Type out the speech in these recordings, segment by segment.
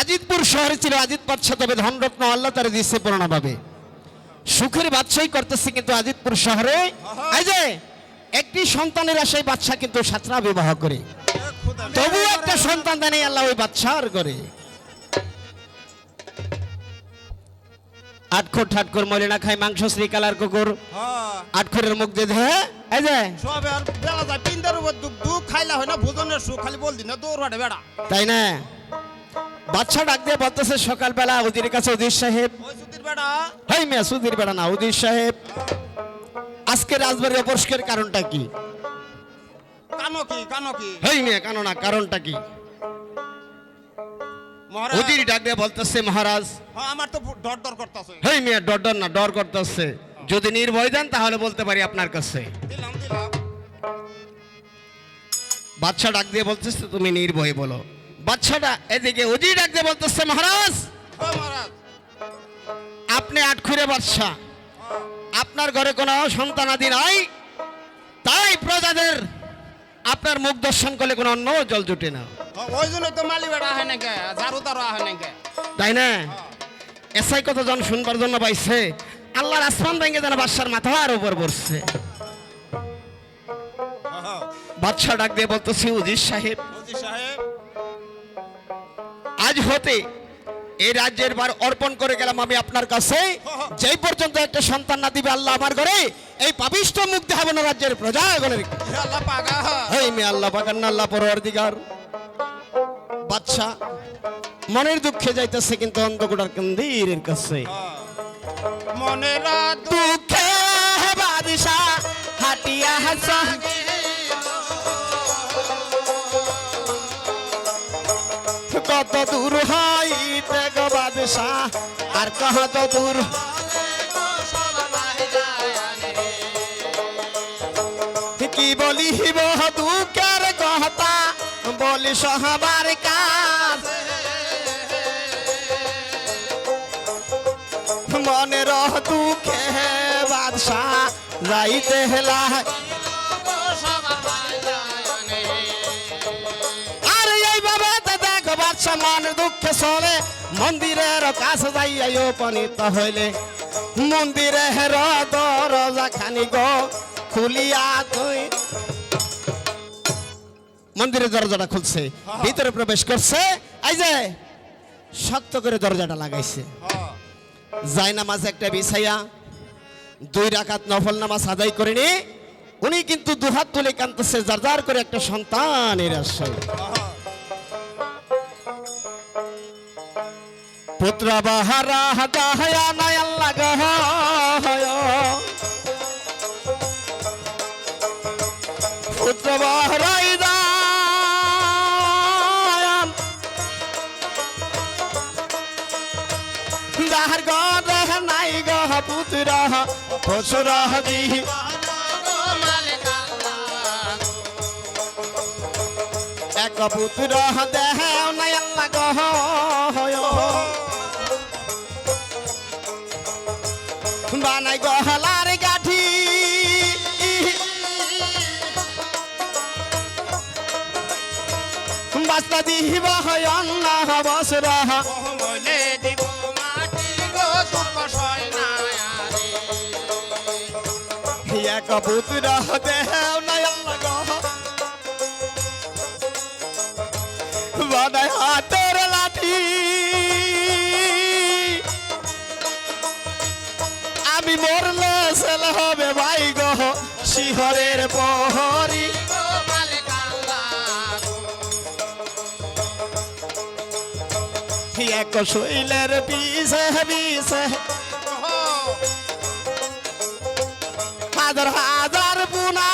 আজিতপুর শহরে ছিল আজিত বাদশাহ তবে ধনরত্ন আল্লাহ তারা দিচ্ছে পুরোনাভাবে সুখের বাদশাহী করতেছে কিন্তু আজিতপুর শহরে। এই যে একটি সন্তানের আশায় বাদশাহ কিন্তু সাতরা বিবাহ করে। তবু একটা সন্তান দেয় আল্লাহ ওই বাদশার করে আটখোর ঠাটখোর মলিনা খায় মাংস শ্রীকালার কুকুর। হ্যাঁ। আটখোরের মুখ দিয়ে ধে এই যে। সবে আর বেলা যায় পিন্দার উপর দুঃখ দুঃখ খাইলা হয় না ভোজনের সুখ খালি বল দিন দৌড় হাটে বেড়া। তাই না? বাচ্চা ডাক দিয়ে বলতেছে সকালবেলা উদির কাছে উদির সাহেব। হেই মিয়া সুধীর বেড়া না উদির সাহেব। আজকে রাজবাড়ির অপস্কের কারণটা কি? কানো কি কানো কি? হেই মিয়া কেন না কারণটা কি? উদির ডাক দিয়ে বলতেছে মহারাজ। হ্যাঁ আমার তো ডর ডর করতেছে। হেই মিয়া ডর ডর না ডর করতেছে। যদি নির্ভয় দেন তাহলে বলতে পারি আপনার কাছে। দিলাম দিলাম। বাচ্চা ডাক দিয়ে বলতেছে তুমি নির্ভয় বলো। বাচ্চাটা এদিকে উদির ডাক দিয়ে বলতেছে মহারাজ মহারাজ। আপনি আটখুরে বাদশা। আপনার ঘরে কোনো সন্তানাদি নাই। তাই প্রজাদের আপনার মুখ দর্শন করলে কোনো অন্য জল জুটে না। হ্যাঁ, ওই জন্য তো মালি বেড়া হয় নাকি? ঝাড়ু তারও হয় নাকি? তাই না? এসআই কত জন শুনবার জন্য পাইছে। আল্লাহর আসমান ভেঙে যেন বাদশার মাথার উপর পড়ছে। বাদশা ডাক দিয়ে বলতেছি উজির সাহেব মোদি সাহেব আজ হতে এই রাজ্যের বার অর্পণ করে গেলাম আমি আপনার কাছে। যেই পর্যন্ত একটা সন্তান না দিবে আল্লাহ আমার ঘরে এই পাবিষ্ট মুখ দেখাবো না রাজ্যের প্রজাগণের। হে আল্লাহ পাগা। হেই মে আল্লাহ পাকান না আল্লাহ পরওয়ারদিগার। বাচ্চা মনের দুঃখে যাইতেছে কিন্তু অন্ধকুটার কন্দিরের কাছে। মনে কত দূর হইতে গো বাদশা আর কত দূর কি বলিব দুঃখের কথা? বলি সহবার কাজ। মনের দুঃখে বাদশা যাইতে হেলা মনের দুঃখে চলে মন্দিরের কাছে যাইয়া উপনীত হইলে। মন্দিরের দরজা খানি গো খুলিয়া তুই মন্দিরের দরজাটা খুলছে ভিতরে প্রবেশ করছে এই যে শক্ত করে দরজাটা লাগাইছে। যাই নামাজ একটা বিছাইয়া দুই রাকাত নফল নামাজ আদায় করেনি উনি কিন্তু দুহাত তুলে কানতেছে যার যার করে একটা সন্তানের আশায় পুত্র বাহারা দাহায়া নাই আল্লাহ পুত্র বাহারাই দায়ান যাহার গহ নাই গহ পুত্র, পশুর দিহি এক পুত্র দেহ নাই আল্লাহ বানাই গহলার গাঠি। বাস্তা হয় অন্ন বসর। দিব এক পুত্র দেহ বানাই হাতের লাঠি। আমি মরলে ছেলে হবে ভাই গহ শিহরের প্রহরী। এক শৈলের পিছে পিছে। হাজার হাজার পুনা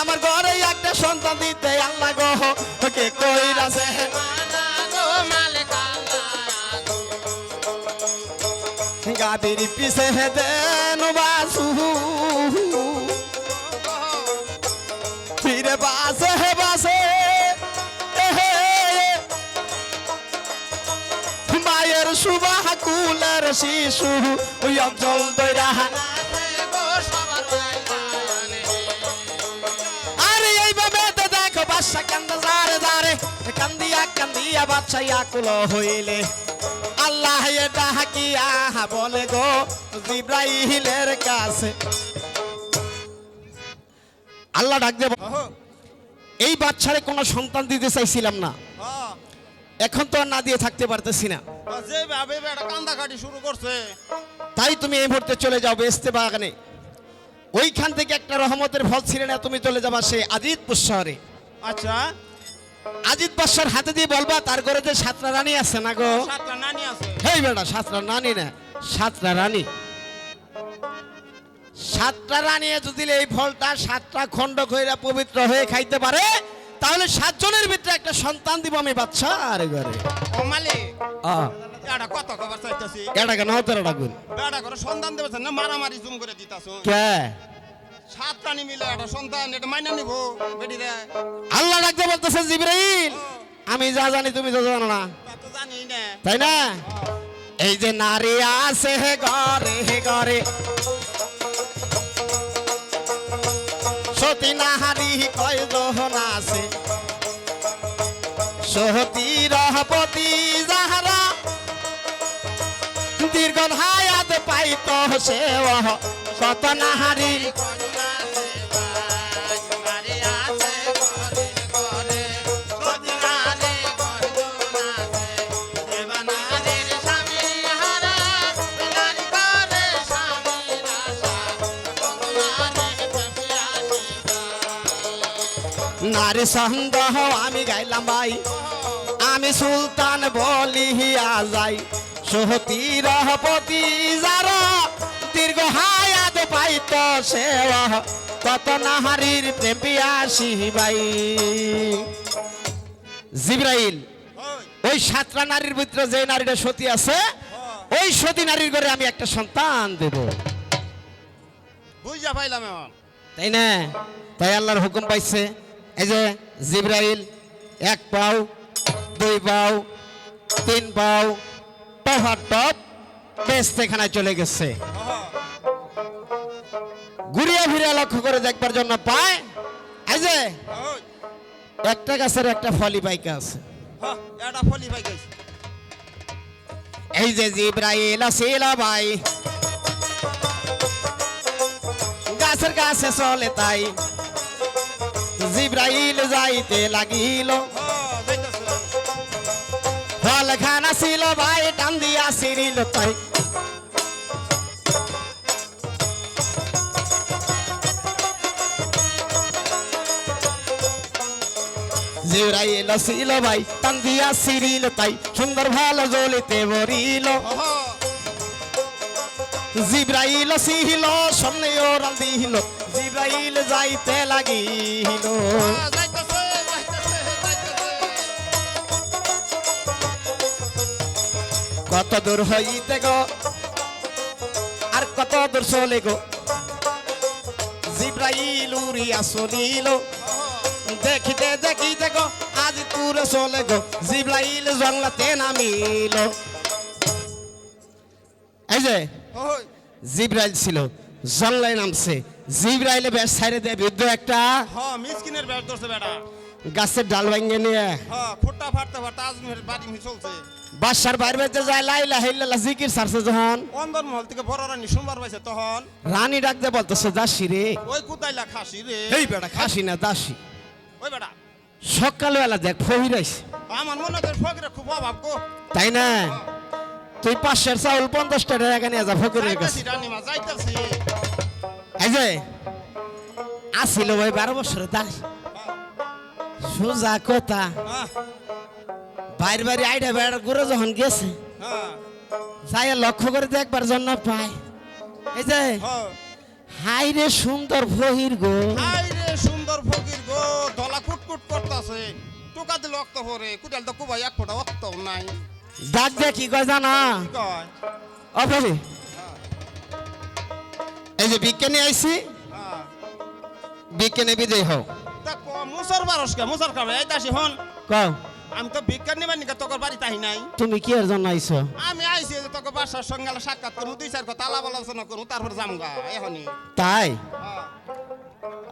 আমার ঘরে একটা সন্তান দিতে আল্লাহ গহ কে কইরাছে? গাদির পিছে দেন বাসু ফিরে বাসে বাসে এহে, মায়ের সুবাহ কুলের শিশু ওই অঞ্চল দৈরা। আরে এইভাবে তো দেখো বাসা কান্দ বাচ্চা আকুল হইলে। আল্লাহ এ ডাকিয়া বলে গো জিব্রাইলের কাছে। আল্লাহ ডাক দেব এই বাচ্চারে কোনো সন্তান দিতে চাইছিলাম না। হ্যাঁ। এখন তো আর না দিয়ে থাকতে পারতেছি না। যে ভাবে বেটা কান্দা কাটি শুরু করছে। তাই তুমি এই মুহূর্তে চলে যাও বেস্তে বাগানে। ওইখান থেকে একটা রহমতের ফল ছিঁড়ে না তুমি চলে যাবা সেই আজিদপুর শহরে। আচ্ছা। আজিদ বাদশার হাতে দিয়ে বলবা তার ঘরে যে সাতটা রানী আছে না গো? সাতটা নানি আছে। হেই বেটা সাতটা রানী না সাতটা রানী। সাতটা রানী যদি এই ফলটা সাতটা খণ্ড কইরা পবিত্র হয়ে খাইতে পারে তাহলে সাতজনের ভিতরে একটা সন্তান দিব আমি বাচ্চা আরে ঘরে। ও মালিক আ। এটা কত খবর চাইতেছি? এটা কেন? হতে ডাকুন বেটা করে সন্তান দেবে না? মারামারি জুম করে দিতাছ। কে? সাত প্রাণী মিলে একটা সন্তান এটা মাইনা নিব বেটি রে আল্লাহ ডাকতে বলতেছে জিব্রাইল আমি যা জানি তুমি তো জানো না। তা তো জানি না। তাই না? এই যে নারী আছে হে ঘরে হে ঘরে। সতী নাহারি কয়জন আছে। সতী রহপতি যাহারা দীর্ঘ হায়াত পাইত সে কত নাহারি নারী সন্দেহ আমি গাইলাম ভাই। আমি সুলতান বলিয়া যাই। সহতি রহপতি যার দীর্ঘ হায়াত পাইত সে কত নাহারির প্রেম পিয়াসি ভাই। জিব্রাইল ওই সাতটা নারীর ভিতরে যে নারীটা সতী আছে ওই সতী নারীর ঘরে আমি একটা সন্তান দেব। বুঝা পাইলাম তাই না? তাই আল্লাহর হুকুম পাইছে। এই যে জিব্রাইল এক পাও দুই পাও তিন পাও টফার টপ বেস্তেখানায় চলে গেছে। ঘুরিয়া ফিরিয়া লক্ষ্য করে দেখবার জন্য পায়। এই যে একটা গাছের একটা ফলি পাইকা আছে। গেছে এই যে জিব্রাইল আসিল ভাই। গাছের কাছে চলে তাই। জিব্রাইল যাইতে লাগিল। ফল খানা ছিল ভাই টান দিয়া সিরিল তাই। জিব্রাইল ছিল ভাই টান দিয়া সিরিল তাই। সুন্দর ভালো জ্বলিতে বরিল জিব্রাইল সিহিল সামনে ওরাল দিহিল জিব্রাইল যাইতে লাগিল। কত দূর হইতে গো আর কত দূর চলে গো? জিব্রাইল উড়িয়া চলিল। দেখিতে দেখিতে গো আজ তুরে চলে গো জিব্রাইল জঙ্গলাতে নামিল। এই যে জিব্রাইল ছিল। জঙ্গলায় নামছে। জিব্রাইলে ব্যাট ছাইরে দেয় বৃদ্ধ একটা। হ্যাঁ মিসকিনের ব্যাট ধরছে বেটা। গাছের ডাল ভাঙ্গে নিয়ে। হ্যাঁ ফুটা ফাটতে ফাটতে আজমের বাড়ি চলছে। বাসার বাইরে বেঁচে যায় লাইলা হেল্লা জিকির সারছে যখন। অন্দর মহল থেকে বড় রানী সোমবার পাইছে তখন। রানী ডাক দিয়ে বলতেছে দাসী রে। ওই কুতাইলা খাসি রে। এই বেটা খাসি না দাসী। ওই বেটা। সকালবেলা দেখ ফহিরাইছে আমার মনে হয় ফকরে খুব অভাব গো তাই না? তুই পাঁচশের চাউল পঞ্চাশ টাকা টাকা নিয়ে যা ফকিরের কাছে। এই যে আসিল ভাই বারো বছর দাস। সোজা কথা। হ্যাঁ। বাইরে বাইরে আইডা বেড়া ঘুরে যখন গেছে হ্যাঁ। যাই লক্ষ্য করে দেখবার জন্য পায়। এই যে হ্যাঁ। হাই রে সুন্দর ফহির গো। হাই রে সুন্দর ফকির গো দলা কুটকুট করতাছে। টুকা দিলে অক্ত পরে কুটাল তো কুবাই এক ফোঁটা অক্ত নাই। ডাক দিয়ে কি কয় জানা? কয়? এই যে বিজ্ঞানী আইছি। হ্যাঁ। বিজ্ঞানী বিজয় হও। মুসর বারস কে মুসর খাবে এই দাসি হন কও। আমি তো বিজ্ঞান নিবার নিকা তোর বাড়িতে আহি নাই। তুমি কি এর জন্য আইছো? আমি আইছি যে তোকে বাসার সঙ্গে সাক্ষাৎ করব দুই চার কথা আলাপ আলোচনা করব তারপর যামগা এখনই তাই? হ্যাঁ।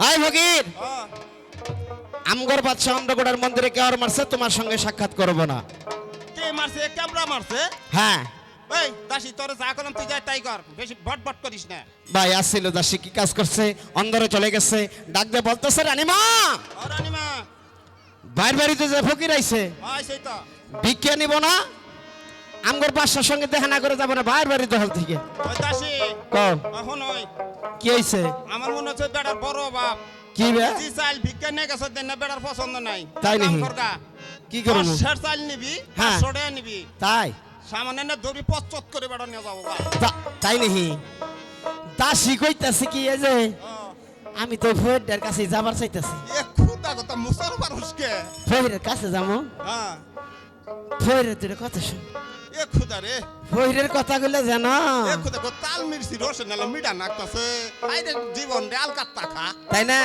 আই ফকির হ্যাঁ। আমগর বাদশাহ অন্ধগোড়ার মন্দিরে কেউ মারছে তোমার সঙ্গে সাক্ষাৎ করব না। মারছে ক্যামেরা মারছে। হ্যাঁ। এই দাসি তোর যা করলাম তুই যা তাই কর। বেশি ভট ভট করিস না। ভাই আসছিল দাসী কি কাজ করছে? অন্দরে চলে গেছে। ডাক দিয়ে বলতেছে রানিমা! ও রানিমা। বাইর বাড়িতে যে ফকির আইছে হয় সেই তো। ভিক্ষা নিব না। আমগর বাসার সঙ্গে দেখা না করে যাব না বাইর বাড়িতে হল থেকে। ওই দাসি কও। এখন ওই কি হয়েছে আমার মনে হচ্ছে বেটার বড় বাপ। কি বে? চাল ভিক্ষা নিয়ে গেছে দেন না বেটার পছন্দ নাই। তাই নাকি? কি করব? চাল নিবি হ্যাঁ। নিবি। তাই? সামান্য দড়ি পচত করে বেটা নিয়ে যাব তাই নাকি? দাসী কইতাছে কি এই যে আমি তো ফহিরের কাছে যাবার চাইতাছি। এ খুদা কথা মুসার মানুষকে ফহিরের কাছে যাব? হ্যাঁ। তোর কথা শুন। এ খুদা রে। ফহিরের কথা গুলো জানো। এ খুদা গো তাল মিরছি রসে নালে মিডা নাকতাছে। আইরে জীবন রে আল কাটতা খা। তাই না?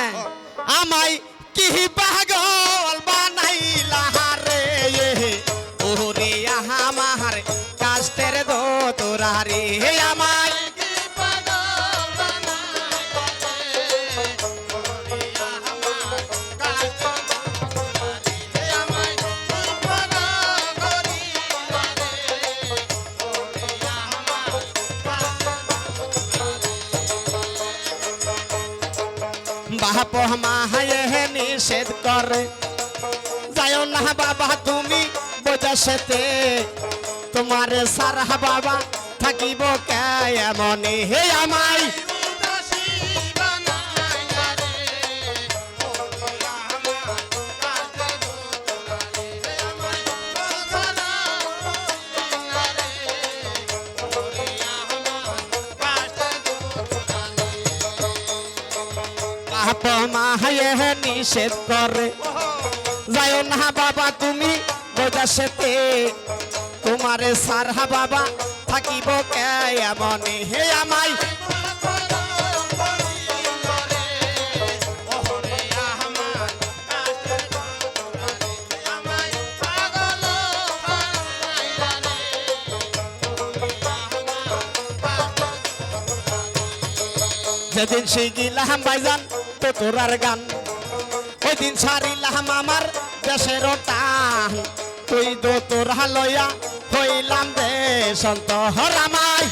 আমায় কি পাগল বানাইলা? বাপ মাহায়ে নিষেধ করে। যাও না বাবা, তুমি বোঝা সেতে। তোমার সারা বাবা থাকিব কেমনে হে আমায় মাহায়ে নিষেধ করে। যাও না বাবা, তুমি বোঝা সেতে। তোমার সারা বাবা, থাকিব কেমনে হে আমায়। যেদিন শিখিলাম ভাইজান তো তোরার গান। ওই দিন ছাড়িলাম আমার দেশের টান। তুই দো তোরা লইয়া হইলাম দেশন্ত হরামাই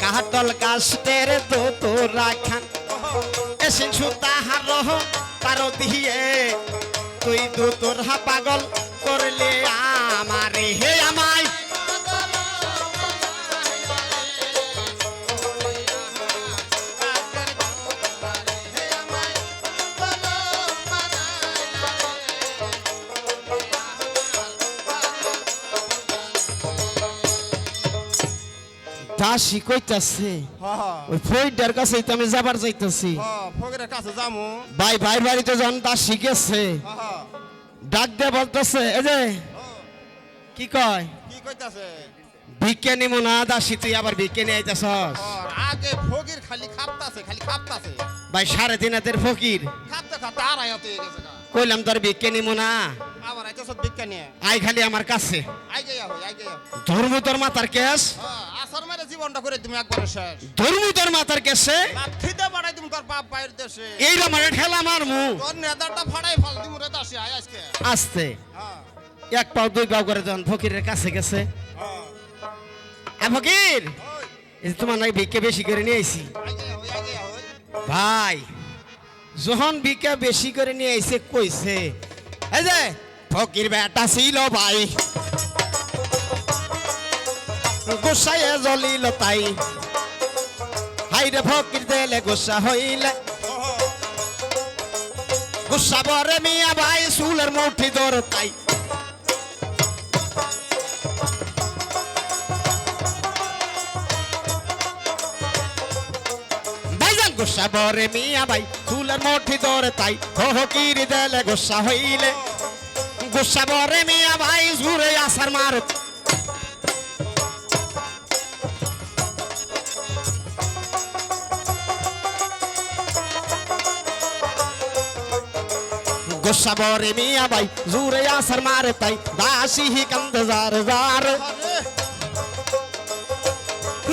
কাটল কাস্টের দো তোরা খান। এসিন তাহার রহ তার দিয়ে। তুই দু তোরা পাগল করলে আমারে দাসি কইতাছে। ওই ফইডার কাছে আমি যাবার যাইতাছি। ফকিরের কাছে যামু। ভাই ভাই বাড়িতে যখন দাসি গেছে ডাক দিয়ে বলতেছে এই যে কি কয়? কি কইতাছে? ভিক্ষে নিমু না দাসি তুই আবার নিয়ে আইতাছস? আগে ফকির খালি খাপতাছে খালি খাপতাছে। ভাই সাড়ে তিন হাতের ফকির। খাপতে খাপতে আর আয়াতে গেছে কইলাম তোর ভিক্ষে নিমু নিয়ে। আই খালি আমার কাছে। আই গেয়া হই আই গেয়া ধর্ম তোর মাতার কেস? আসার মেরে জীবনটা করে তুমি একবারে শেষ। ধর্ম তোর মাতার কেসে? লাঠিতে বাড়াই তুমি তোর বাপ বাইরের দেশে। এই রমারে ঠেলা মারমু। তোর নেতারটা ফাড়াই ফাল দিমু রে দাসি আয় আজকে। আস্তে। এক পাও দুই পাও করে যখন ফকিরের কাছে গেছে। হ্যাঁ ফকির তোমার নাই ভিক্ষে বেশি করে নিয়ে আইছি। ভাই যখন ভিক্ষা বেশি করে নিয়ে আইছে কইছে এই যে ফকির বেটা ছিল ভাই। গোসাইয়ে জ্বলিল তাই। হাইরে ফকির দেলে গোসা হইলে। গুসা বরে মিয়া ভাই চুলের মুঠি ধর তাই। গুসা বরে মিয়া ভাই চুলের মুঠি ধর তাই। হো হো কিরি দেলে গুসা হইলে। গুসা বরে মিয়া ভাই জুড়ে আসার মারত গোসা বরে মিয়া ভাই জুরে আসার মারে তাই দাসি হি কান্দে যার আরে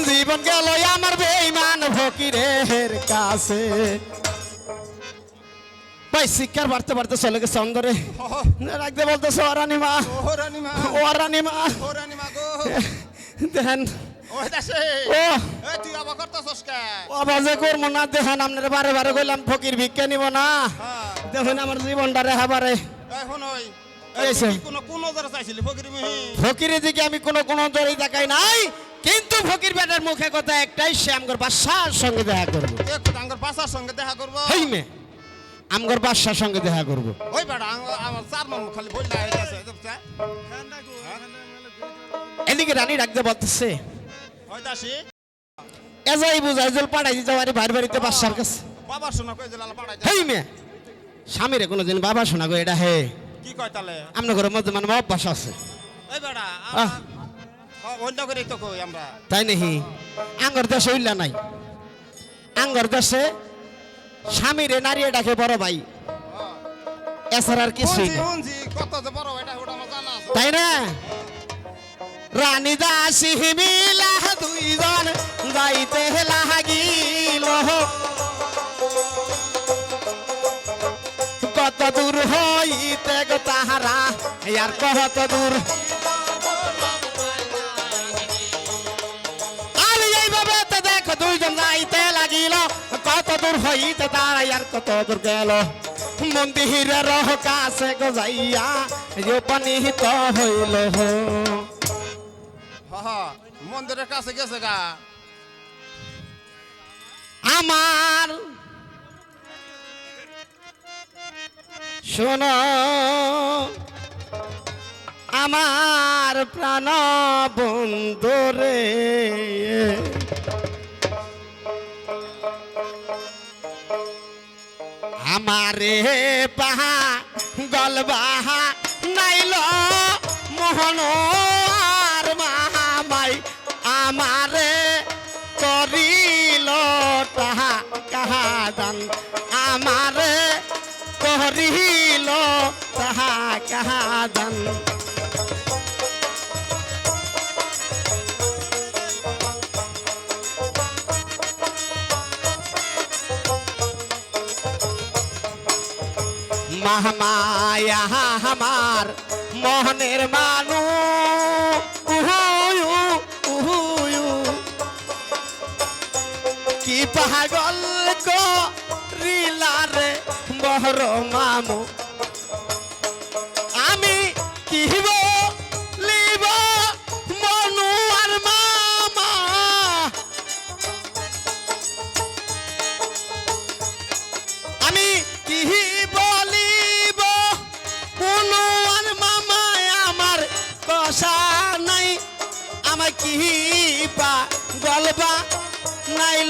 জীবন গেল আমার বেইমান ফকিরের কাছে। ভাই শিক্ষার বাড়তে বাড়তে চলে গেছে অন্দরে রাখতে বলতেছে ওরানি মা ও রানী মা ওরানি মা ও। রানী মা গো দেখেন ও ফকির ভিক্ষা নিব না। হ্যাঁ। দেখুন আমার জীবনটা রেহা ফকিরের দিকে আমি কোনো কোনো দেখাই নাই কিন্তু ফকির বেটার মুখে কথা একটাই সে আমগর বাদশার সঙ্গে দেখা করব। সঙ্গে দেখা করব। আমগর বাদশার সঙ্গে দেখা করব। ওই বেড়া আমার চার মাম খালি বললা হইতাছে বুঝছে এদিকে রানী ডাকতে বলতেছে ওই দাসি। এজাই বুঝাই জল পাঠাই দিতে পারি ভাই বাড়িতে বাদশার কাছে। বাবা শোনা কই দিলাল পাড়াই হেই মে স্বামীরে কোনোদিন বাবা শোনা গো এটা হে। কি কয় তালে? আপনার ঘরের মধ্যে মানে অভ্যাস আছে। এই বেড়া অন্য করে তো কই আমরা। তাই নাকি? আঙ্গর দেশে উল্লা নাই। আঙ্গর দেশে স্বামীরে নারীয়ে ডাকে বড় ভাই। এছাড়া আর কিছুই না তাই না? রানী দাসী মিলা দুইজন যাইতে লাগিল। কত দূর হইতে গো তাহারা আর কত দূর। আর এইভাবে তো দেখো দুইজন যাইতে লাগিল। কত দূর হইতে আর কত দূর গেল। মন্দিরের কাছে গজাইয়া উপনীত হইল। মন্দিরের কাছে গেছে গা। আমার শোন আমার প্রাণ বন্ধুরে আমারে পাহা গলবাহা নাইল মোহন আর মাহামাই আমারে করিল তাহা কাহা দান আমারে করিল তাহা কাহা দান মাহমায়া আমার মোহনের মানু। উহুয়ু উহুয়ু। কি পাগল করিলারে বহর মামু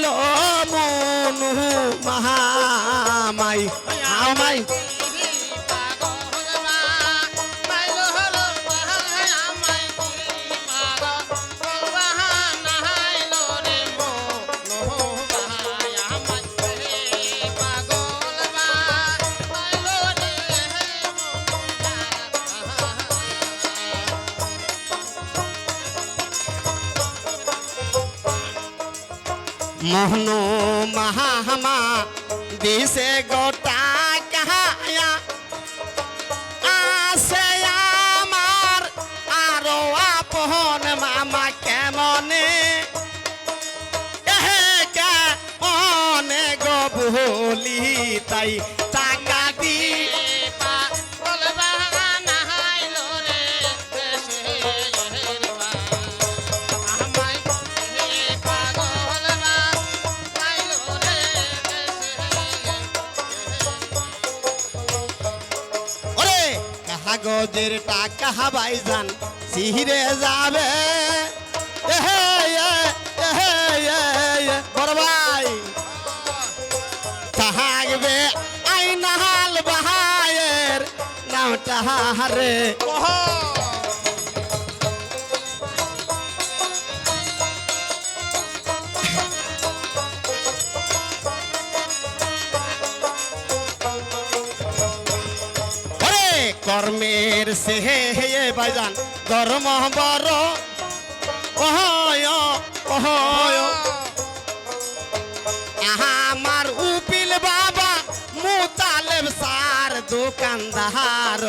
নাইল মনু মহামাই আমাই দিছে গোটা কাহায়া। আসে আমার আরও আপন মামা কেমনে? কেমনে গো ভুলি তাই টাকা দি কাগজের টাকা হাবাই যান সিহিরে যাবে। বড় ভাই। থাকবে আইনাহাল বাহায়ের নামটা হারে। ওহো কর্মের সে হে ভাইজান ধর্ম বড়। আমার উপিল বাবা মুতালেব সার দোকানদার।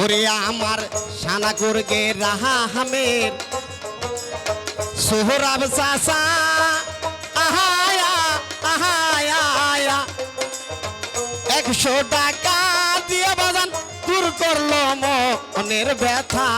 ওরে আমার সানা গে রাহা হামের সোহরাব সাসা আহায়া আহায়া একশো টাকা দিয়ে বাজান, দূর করল মনের ব্যথা।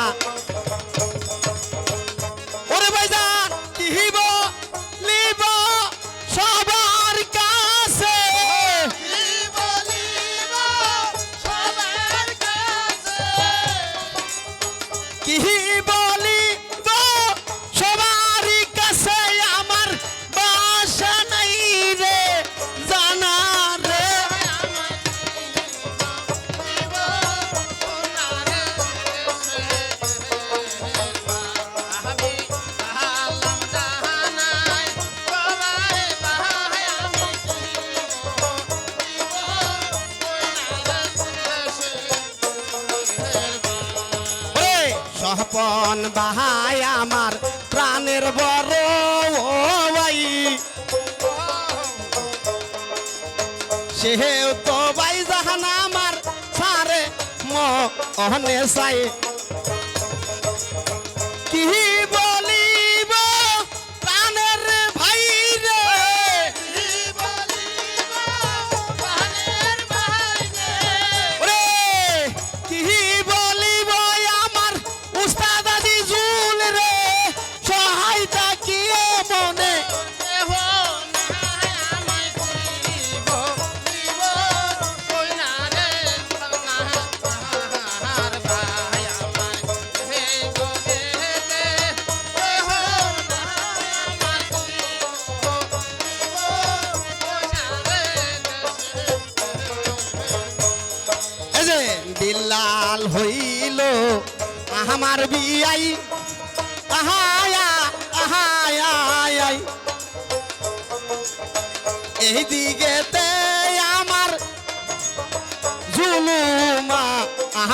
সেও তো ভাই জাহান আমার সারে মনে চাই কি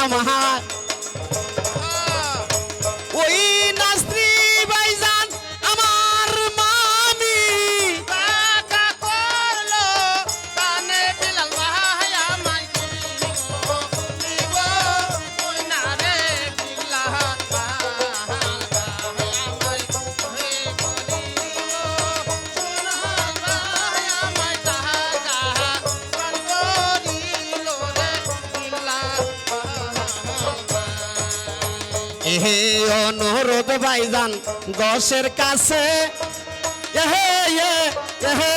আমার ভাইজান গোসের কাছে। এহে এহে।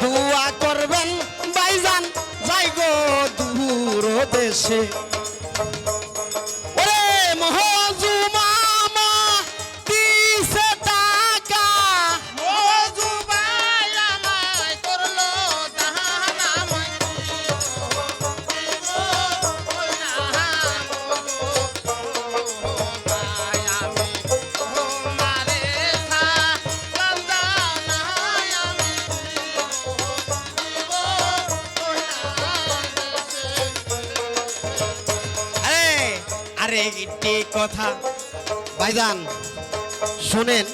দুয়া করবেন ভাইজান যাই গো দূর দেশে। কথা। ভাইজান শুনেন